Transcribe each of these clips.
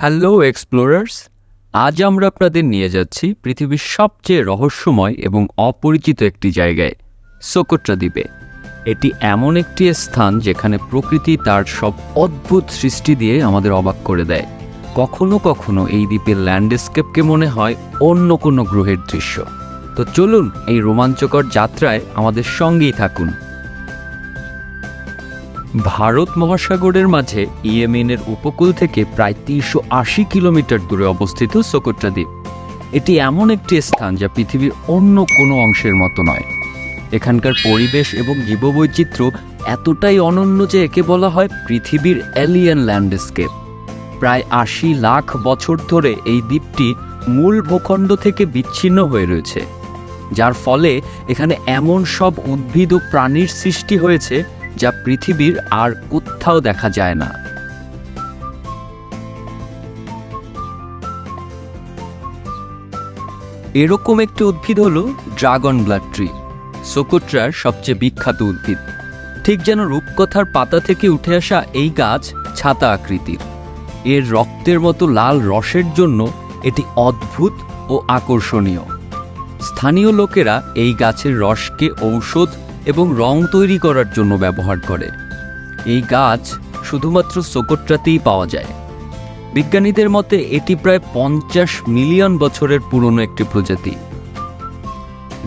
Hello explorers আজ আমরা আপনাদের নিয়ে যাচ্ছি পৃথিবীর সবচেয়ে রহস্যময় এবং অপরিচিত একটি জায়গায় সোকোট্রা দ্বীপে এটি এমন একটি স্থান যেখানে প্রকৃতি তার সব অদ্ভুত সৃষ্টি দিয়ে আমাদের অবাক করে দেয়। কখনো কখনো এই দ্বীপের ল্যান্ডস্কেপকে মনে হয় অন্য কোনো গ্রহের দৃশ্য। তো চলুন এই রোমাঞ্চকর যাত্রায় আমাদের সঙ্গেই থাকুন। ভারত মহাসাগরের মাঝে ইয়েমেনের উপকূল থেকে প্রায় তিনশো আশি কিলোমিটার দূরে অবস্থিত সোকোট্রা দ্বীপ। এটি এমন একটি স্থান যা পৃথিবীর অন্য কোনো অংশের মতো নয়। এখানকার পরিবেশ এবং জীববৈচিত্র্য এতটাই অনন্য যে একে বলা হয় পৃথিবীর এলিয়ান ল্যান্ডস্কেপ প্রায় আশি লাখ বছর ধরে এই দ্বীপটি মূল ভূখণ্ড থেকে বিচ্ছিন্ন হয়ে রয়েছে। যার ফলে এখানে এমন সব উদ্ভিদ ও প্রাণীর সৃষ্টি হয়েছে যা পৃথিবীর আর কোথাও দেখা যায় না। এরকম একটি উদ্ভিদ হলো ড্রাগন ব্লাড ট্রি, সোকোট্রার সবচেয়ে বিখ্যাত উদ্ভিদ। ঠিক যেন রূপকথার পাতা থেকে উঠে আসা এই গাছ ছাতা আকৃতির। এর রক্তের মতো লাল রসের জন্য এটি অদ্ভুত ও আকর্ষণীয়। স্থানীয় লোকেরা এই গাছের রসকে ঔষধ এবং রং তৈরি করার জন্য ব্যবহার করে। এই গাছ শুধুমাত্র সোকোট্রাতেই পাওয়া যায়। বিজ্ঞানীদের মতে এটি প্রায় পঞ্চাশ মিলিয়ন বছরের পুরনো একটি প্রজাতি।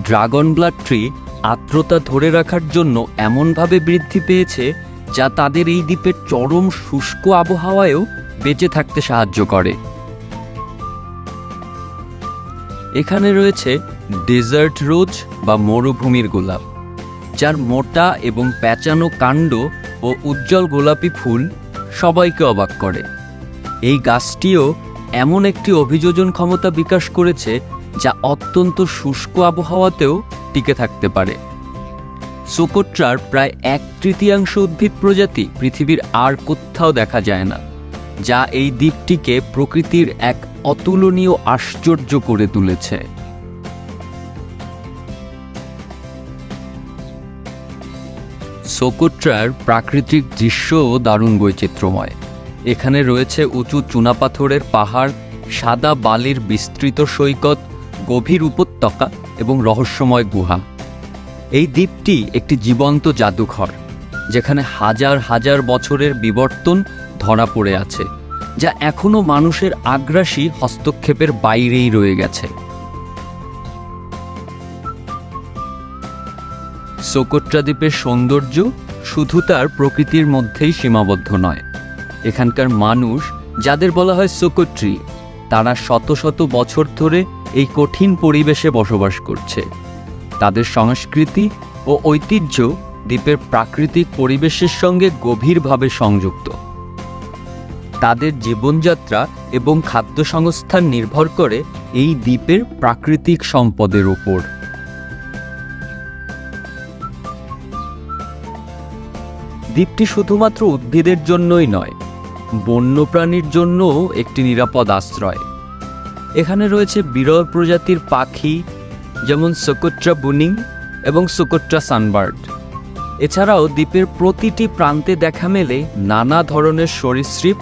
ড্রাগন ব্লাড ট্রি আর্দ্রতা ধরে রাখার জন্য এমনভাবে বৃদ্ধি পেয়েছে যা তাদের এই দ্বীপের চরম শুষ্ক আবহাওয়ায়ও বেঁচে থাকতে সাহায্য করে। এখানে রয়েছে ডেজার্ট রোজ বা মরুভূমির গোলাপ। যার মোটা এবং প্যাঁচানো কাণ্ড ও উজ্জ্বল গোলাপি ফুল সবাইকে অবাক করে। এই গাছটিও এমন একটি অভিযোজন ক্ষমতা বিকাশ করেছে যা অত্যন্ত শুষ্ক আবহাওয়াতেও টিকে থাকতে পারে। সোকোট্রার প্রায় এক তৃতীয়াংশ উদ্ভিদ প্রজাতি পৃথিবীর আর কোথাও দেখা যায় না, যা এই দ্বীপটিকে প্রকৃতির এক অতুলনীয় আশ্চর্য করে তুলেছে। সোকোট্রার প্রাকৃতিক দৃশ্যও দারুণ বৈচিত্র্যময়। এখানে রয়েছে উঁচু চুনাপাথরের পাহাড়, সাদা বালির বিস্তৃত সৈকত, গভীর উপত্যকা এবং রহস্যময় গুহা। এই দ্বীপটি একটি জীবন্ত জাদুঘর, যেখানে হাজার হাজার বছরের বিবর্তন ধরা পড়ে আছে, যা এখনও মানুষের আগ্রাসী হস্তক্ষেপের বাইরেই রয়ে গেছে। সোকোট্রা দ্বীপের সৌন্দর্য শুধু তার প্রকৃতির মধ্যেই সীমাবদ্ধ নয়। এখানকার মানুষ, যাদের বলা হয় সোকোট্রি তারা শত শত বছর ধরে এই কঠিন পরিবেশে বসবাস করছে। তাদের সংস্কৃতি ও ঐতিহ্য দ্বীপের প্রাকৃতিক পরিবেশের সঙ্গে গভীরভাবে সংযুক্ত। তাদের জীবনযাত্রা এবং খাদ্য সংস্থান নির্ভর করে এই দ্বীপের প্রাকৃতিক সম্পদের উপর। দ্বীপটি শুধুমাত্র উদ্ভিদের জন্যই নয়, বন্যপ্রাণীর জন্যও একটি নিরাপদ আশ্রয়। এখানে রয়েছে বিরল প্রজাতির পাখি, যেমন সোকোট্রা বুনিং এবং সোকোট্রা সানবার্ড। এছাড়াও দ্বীপের প্রতিটি প্রান্তে দেখা মেলে নানা ধরনের সরীসৃপ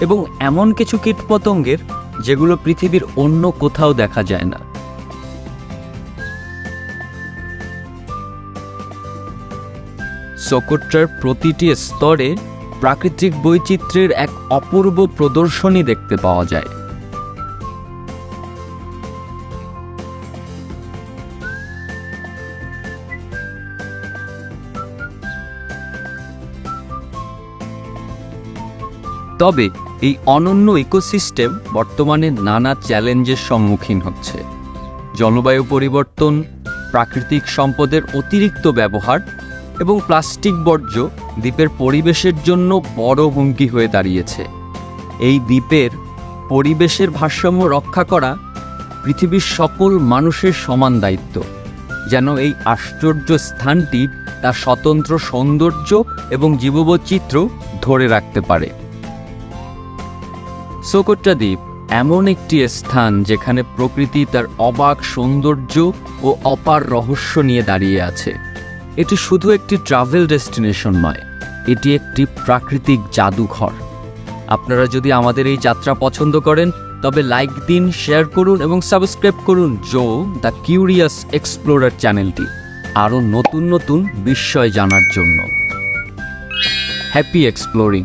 এবং এমন কিছু কীটপতঙ্গের, যেগুলো পৃথিবীর অন্য কোথাও দেখা যায় না। সোকোট্রার প্রতিটি স্তরে প্রাকৃতিক বৈচিত্র্যের এক অপূর্ব প্রদর্শনী দেখতে পাওয়া যায়। তবে এই অনন্য ইকোসিস্টেম বর্তমানে নানা চ্যালেঞ্জের সম্মুখীন হচ্ছে। জলবায়ু পরিবর্তন, প্রাকৃতিক সম্পদের অতিরিক্ত ব্যবহার এবং প্লাস্টিক বর্জ্য দ্বীপের পরিবেশের জন্য বড় হুমকি হয়ে দাঁড়িয়েছে। এই দ্বীপের পরিবেশের ভারসাম্য রক্ষা করা পৃথিবীর সকল মানুষের সমান দায়িত্ব, যেন এই আশ্চর্য স্থানটি তার স্বতন্ত্র সৌন্দর্য এবং জীববৈচিত্র্য ধরে রাখতে পারে। সোকোট্রা দ্বীপ এমন একটি স্থান যেখানে প্রকৃতি তার অবাক সৌন্দর্য ও অপার রহস্য নিয়ে দাঁড়িয়ে আছে। এটি শুধু একটি ট্রাভেল ডেস্টিনেশন নয়, এটি একটি প্রাকৃতিক জাদুঘর। আপনারা যদি আমাদের এই যাত্রা পছন্দ করেন, তবে লাইক দিন শেয়ার করুন এবং সাবস্ক্রাইব করুন জো দ্য কিউরিয়াস এক্সপ্লোরার চ্যানেলটি আরও নতুন নতুন বিস্ময় জানার জন্য। Happy exploring